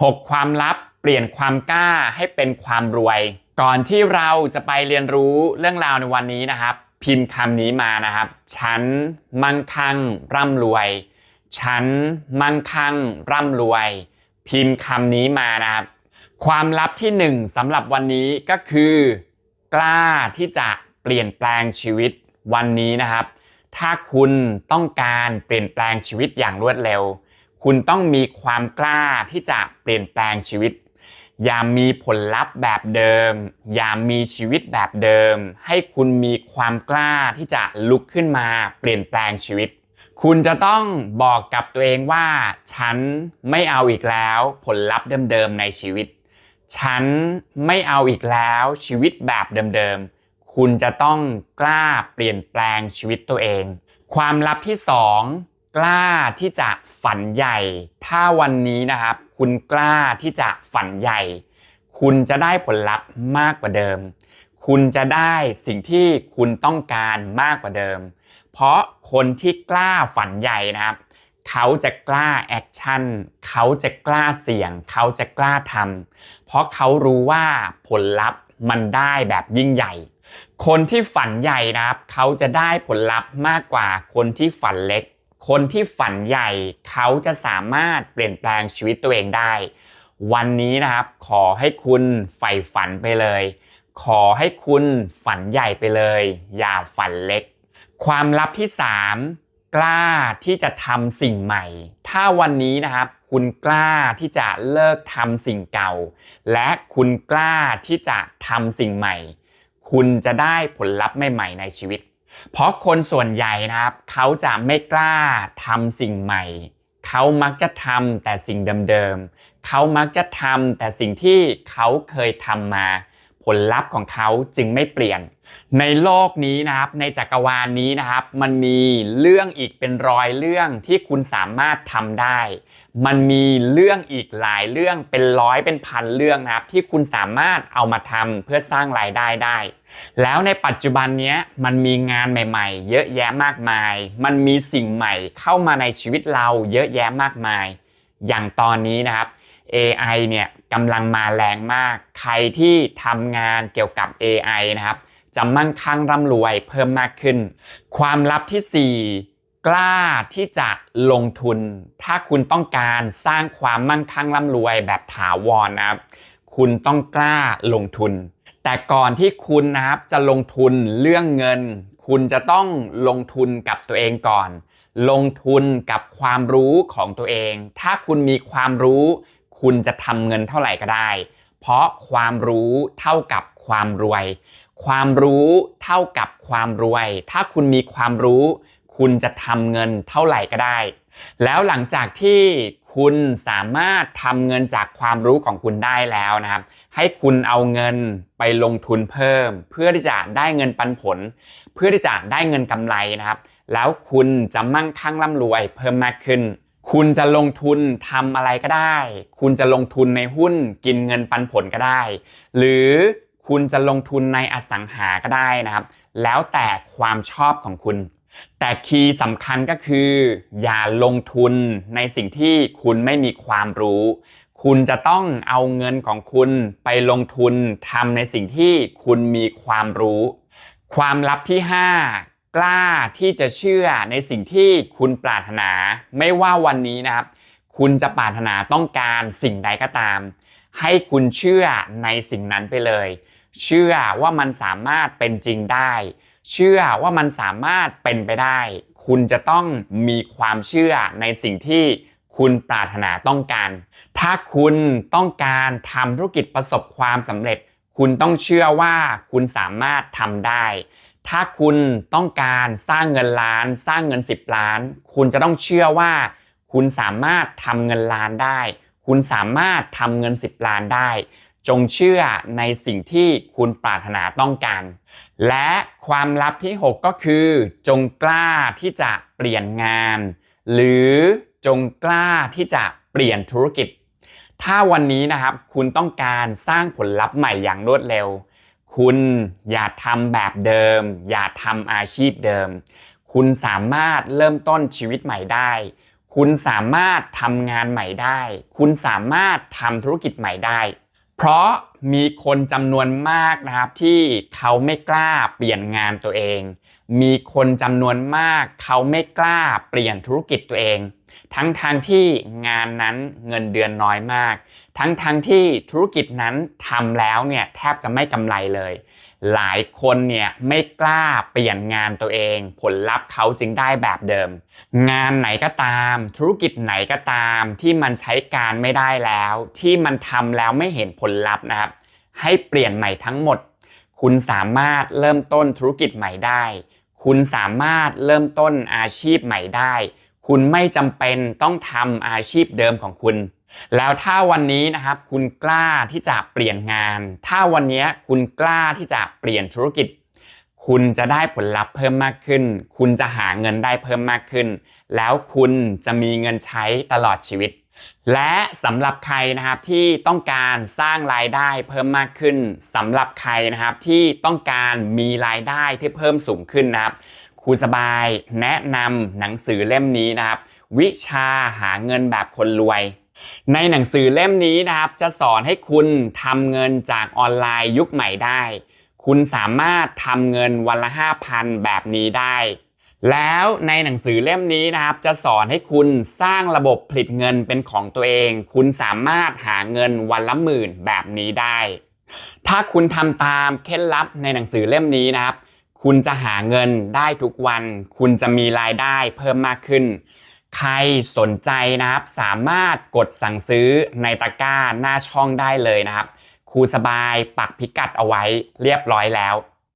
6 ความลับเปลี่ยนความกล้าให้เป็นความรวย ก่อนที่เราจะไปเรียนรู้เรื่องราวในวันนี้นะครับ พิมพ์คำนี้มานะครับ ฉันมั่งคั่งร่ำรวย ฉันมั่งคั่งร่ำรวย พิมพ์คำนี้มานะครับ ความลับที่หนึ่งสำหรับวันนี้ก็คือ กล้าที่จะเปลี่ยนแปลงชีวิตวันนี้นะครับ ถ้าคุณต้องการเปลี่ยนแปลงชีวิตอย่างรวดเร็ว คุณต้องมีความกล้าที่จะเปลี่ยนแปลงชีวิต อย่ามีผลลัพธ์แบบเดิม อย่ามีชีวิตแบบเดิม ให้คุณมีความกล้าที่จะลุกขึ้นมาเปลี่ยนแปลงชีวิต คุณจะต้องบอกกับตัวเองว่า ฉันไม่เอาอีกแล้วผลลัพธ์เดิมๆในชีวิต ฉันไม่เอาอีกแล้วชีวิตแบบเดิมๆ คุณจะต้องกล้าเปลี่ยนแปลงชีวิตตัวเอง ความลับที่สอง กล้าที่จะฝันใหญ่ ถ้าวันนี้นะครับ คุณกล้าที่จะฝันใหญ่ คุณจะได้ผลลัพธ์มากกว่าเดิม คุณจะได้สิ่งที่คุณต้องการมากกว่าเดิม เพราะคนที่กล้าฝันใหญ่นะครับเขาจะกล้าแอคชั่น เขาจะกล้าเสี่ยง เขาจะกล้าทำ เพราะเขารู้ว่าผลลัพธ์มันได้แบบยิ่งใหญ่ คนที่ฝันใหญ่นะครับ เขาจะได้ผลลัพธ์มากกว่าคนที่ฝันเล็ก คนที่ฝันใหญ่เขาจะสามารถเปลี่ยนแปลงชีวิตตัวเองได้ วันนี้นะครับขอให้คุณใฝ่ฝันไปเลย ขอให้คุณฝันใหญ่ไปเลย อย่าฝันเล็ก ความลับที่ 3 กล้าที่จะทำสิ่งใหม่ ถ้าวันนี้นะครับคุณกล้าที่จะเลิกทำสิ่งเก่า และคุณกล้าที่จะทำสิ่งใหม่ คุณจะได้ผลลัพธ์ใหม่ๆในชีวิต เพราะคนส่วนใหญ่นะครับ เขาจะไม่กล้าทำสิ่งใหม่ เขามักจะทำแต่สิ่งเดิมๆ เขามักจะทำแต่สิ่งที่เขาเคยทำมา ผลลัพธ์ของเขาจึงไม่เปลี่ยน ในโลกนี้นะครับ ในจักรวาลนี้นะครับ มันมีเรื่องอีกเป็นร้อยเรื่องที่คุณสามารถทำได้ มันมีเรื่องอีกหลายเรื่องเป็นร้อยเป็นพันเรื่องนะครับ ที่คุณสามารถเอามาทำเพื่อสร้างรายได้ได้ แล้วในปัจจุบันนี้มันมีงานใหม่ ๆ เยอะแยะมากมาย มันมีสิ่งใหม่เข้ามาในชีวิตเราเยอะแยะมากมาย อย่างตอนนี้นะครับ AI เนี่ยกำลังมาแรงมาก ใครที่ทำงานเกี่ยวกับ AI นะครับ จะมั่งคั่งร่ำรวยเพิ่มมากขึ้น ความลับที่ 4 กล้าที่จะลงทุน ถ้าคุณต้องการสร้างความมั่งคั่งร่ำรวยแบบถาวรนะครับ คุณต้องกล้าลงทุน แต่ก่อนที่คุณนะครับจะลงทุนเรื่องเงิน คุณจะต้องลงทุนกับตัวเองก่อน ลงทุนกับความรู้ของตัวเอง ถ้าคุณมีความรู้ คุณจะทำเงินเท่าไหร่ก็ได้ เพราะความรู้เท่ากับความรวย ความรู้เท่ากับความรวย ถ้าคุณมีความรู้ คุณจะทำเงินเท่าไหร่ก็ได้ แล้วหลังจากที่คุณสามารถทำเงินจากความรู้ของคุณได้แล้วนะครับ ให้คุณเอาเงินไปลงทุนเพิ่ม เพื่อที่จะได้เงินปันผล เพื่อที่จะได้เงินกำไรนะครับ แล้วคุณจะมั่งคั่งร่ำรวยเพิ่มมากขึ้นคุณจะลงทุนทำอะไรก็ได้ คุณจะลงทุนในหุ้นกินเงินปันผลก็ได้ หรือ คุณจะลงทุนในอสังหาก็ได้นะครับ แล้วแต่ความชอบของคุณ แต่คีย์สำคัญก็คือ อย่าลงทุนในสิ่งที่คุณไม่มีความรู้ คุณจะต้องเอาเงินของคุณไปลงทุนทำในสิ่งที่คุณมีความรู้ ความลับที่ 5 กล้าที่จะเชื่อในสิ่งที่คุณปรารถนา ไม่ว่าวันนี้นะครับ คุณจะปรารถนาต้องการสิ่งใดก็ตาม ให้คุณเชื่อในสิ่งนั้นไปเลย เชื่อว่ามันสามารถเป็นจริงได้ เชื่อว่ามันสามารถเป็นไปได้ คุณจะต้องมีความเชื่อในสิ่งที่คุณปรารถนาต้องการ ถ้าคุณต้องการทำธุรกิจประสบความสำเร็จ คุณต้องเชื่อว่าคุณสามารถทำได้ ถ้าคุณต้องการสร้างเงินล้าน สร้างเงิน 10 ล้าน คุณจะต้องเชื่อว่า คุณสามารถทำเงินล้านได้ คุณสามารถทำเงิน 10 ล้านได้ จงเชื่อในสิ่งที่คุณปรารถนาต้องการ และความลับที่ 6 ก็คือ จงกล้าที่จะเปลี่ยนงาน หรือจงกล้าที่จะเปลี่ยนธุรกิจ ถ้าวันนี้นะครับคุณต้องการสร้างผลลัพธ์ใหม่อย่างรวดเร็ว คุณอย่าทำแบบเดิม อย่าทำอาชีพเดิม คุณสามารถเริ่มต้นชีวิตใหม่ได้คคุณสามารถทำงานใหม่ได้ คุณสามารถทำธุรกิจใหม่ได้ เพราะมีคนจำนวนมากนะครับที่เขาไม่กล้าเปลี่ยนงานตัวเอง มีคนจำนวนมากเขาไม่กล้าเปลี่ยนธุรกิจตัวเอง ทั้งทางที่งานนั้นเงินเดือนน้อยมาก ทั้งทางที่ธุรกิจนั้นทำแล้วเนี่ยแทบจะไม่กำไรเลย หลายคนเนี่ยไม่กล้าเปลี่ยนงานตัวเอง ผลลัพธ์เขาจึงได้แบบเดิม งานไหนก็ตาม ธุรกิจไหนก็ตาม ที่มันใช้การไม่ได้แล้ว ที่มันทำแล้วไม่เห็นผลลัพธ์นะครับ ให้เปลี่ยนใหม่ทั้งหมด คุณสามารถเริ่มต้นธุรกิจใหม่ได้ คุณสามารถเริ่มต้นอาชีพใหม่ได้ คุณไม่จำเป็นต้องทำอาชีพเดิมของคุณแล้วถ้าวันนี้นะครับคุณกล้าที่จะเปลี่ยนงาน ถ้าวันนี้คุณกล้าที่จะเปลี่ยนธุรกิจ คุณจะได้ผลลัพธ์เพิ่มมากขึ้น คุณจะหาเงินได้เพิ่มมากขึ้น แล้วคุณจะมีเงินใช้ตลอดชีวิต และสำหรับใครนะครับที่ต้องการสร้างรายได้เพิ่มมากขึ้นสำหรับใครนะครับที่ต้องการมีรายได้ที่เพิ่มสูงขึ้นนะครับครูสบายแนะนำหนังสือเล่มนี้นะครับ วิชาหาเงินแบบคนรวย ในหนังสือเล่มนี้นะครับ จะสอนให้คุณทำเงินจากออนไลน์ยุคใหม่ได้ คุณสามารถทำเงินวันละ 5,000 แบบนี้ได้ แล้วในหนังสือเล่มนี้นะครับ จะสอนให้คุณสร้างระบบผลิตเงินเป็นของตัวเอง คุณสามารถหาเงินวันละหมื่นแบบนี้ได้ ถ้าคุณทำตามเคล็ดลับในหนังสือเล่มนี้นะครับ คุณจะหาเงินได้ทุกวัน คุณจะมีรายได้เพิ่มมากขึ้น ใครสนใจนะครับ สามารถกดสั่งซื้อในตะกร้าหน้าช่องได้เลยนะครับครูสบายปักพิกัดเอาไว้เรียบร้อยแล้ว